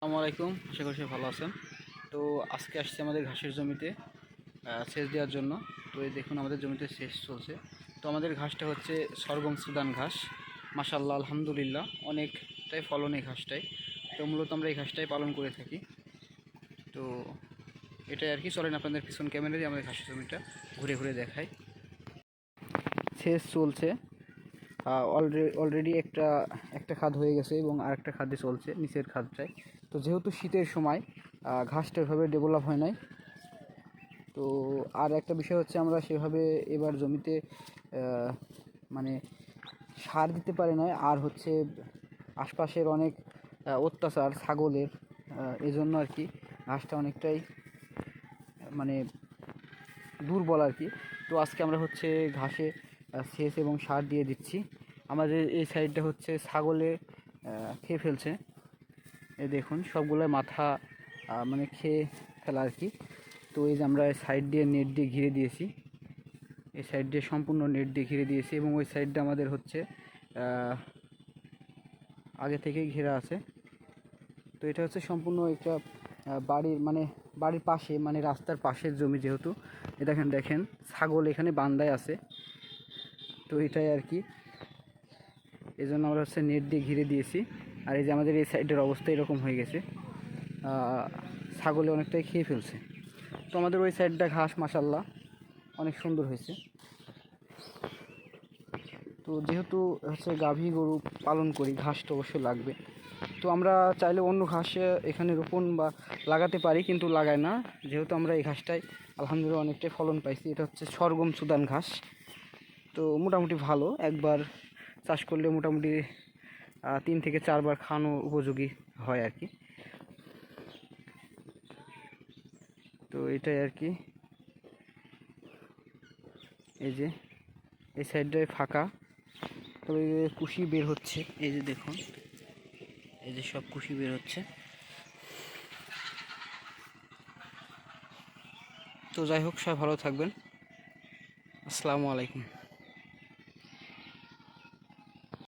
আসসালামু আলাইকুম, আশা করি ভালো আছেন। তো আজকে আসছি আমাদের ঘাসের জমিতে সেচ দেওয়ার জন্য। তো এই দেখুন আমাদের জমিতে সেচ চলছে। তো আমাদের ঘাসটা হচ্ছে সরগম সুদান ঘাস। মাসাল্লাহ আলহামদুলিল্লাহ, অনেকটাই ফলন এই ঘাসটাই তো মূলত আমরা এই ঘাসটাই পালন করে থাকি। তো এটাই আর কি। চলেন আপনাদের পিছন ক্যামেরা দিয়ে আমাদের ঘাসের জমিটা ঘুরে ঘুরে দেখাই। সেচ চলছে। অলরেডি অলরেডি একটা একটা খাদ হয়ে গেছে এবং আরেকটা খাদে চলছে, নিচের খাদটায়। তো যেহেতু শীতের সময় ঘাসটা ওইভাবে ডেভেলপ হয় নাই। তো আর একটা বিষয় হচ্ছে আমরা সেভাবে এবার জমিতে মানে সার দিতে পারি না আর হচ্ছে আশপাশের অনেক অত্যাচার, ছাগলের এজন্য আর কি ঘাসটা অনেকটাই মানে দুর্বল আর কি। তো আজকে আমরা হচ্ছে ঘাসে সেচ এবং সার দিয়ে দিচ্ছি। আমাদের এই সাইডটা হচ্ছে ছাগলে খেয়ে ফেলছে। এ দেখুন, সবগুলো মাথা মানে খেয়ে ফেলা আর কি। তো এই যে আমরা সাইড দিয়ে নেট দিয়ে ঘিরে দিয়েছি। এই সাইড দিয়ে সম্পূর্ণ নেট দিয়ে ঘিরে দিয়েছি এবং ওই সাইডটা আমাদের হচ্ছে আগে থেকেই ঘেরা আছে। তো এটা হচ্ছে সম্পূর্ণ একটা বাড়ির মানে বাড়ির পাশে মানে রাস্তার পাশের জমি যেহেতু। এ দেখেন দেখেন, ছাগল এখানে বান্দায় আছে। তো এটাই আর কি। এই জন্য আমরা হচ্ছে নেট দিয়ে ঘিরে দিয়েছি। আর এই যে আমাদের এই সাইডের অবস্থা এরকম হয়ে গেছে। ছাগলে অনেকটাই খেয়ে ফেলছে। তো আমাদের ওই সাইডটা ঘাস মাসাল্লাহ অনেক সুন্দর হয়েছে। তো যেহেতু হচ্ছে গাভী গরু পালন করি, ঘাস তো অবশ্যই লাগবে। তো আমরা চাইলে অন্য ঘাস এখানে রোপণ বা লাগাতে পারি, কিন্তু লাগাই না। যেহেতু আমরা এই ঘাসটাই আলহামদুলিল্লাহ অনেকটাই ফলন পাইছি। এটা হচ্ছে সরগম সুদান ঘাস। তো মোটামুটি ভালো। একবার চাষ করলে মোটামুটি তিন থেকে চারবার খাওয়ানো উপযোগী হয় আর কি। তো এটাই আর কি। এই যে, এই সাইডটায় ফাঁকা। তবে কুশি বের হচ্ছে। এই যে দেখুন, এই যে সব কুশি বের হচ্ছে। তো যাই হোক, সবাই ভালো থাকবেন। আসসালামু আলাইকুম।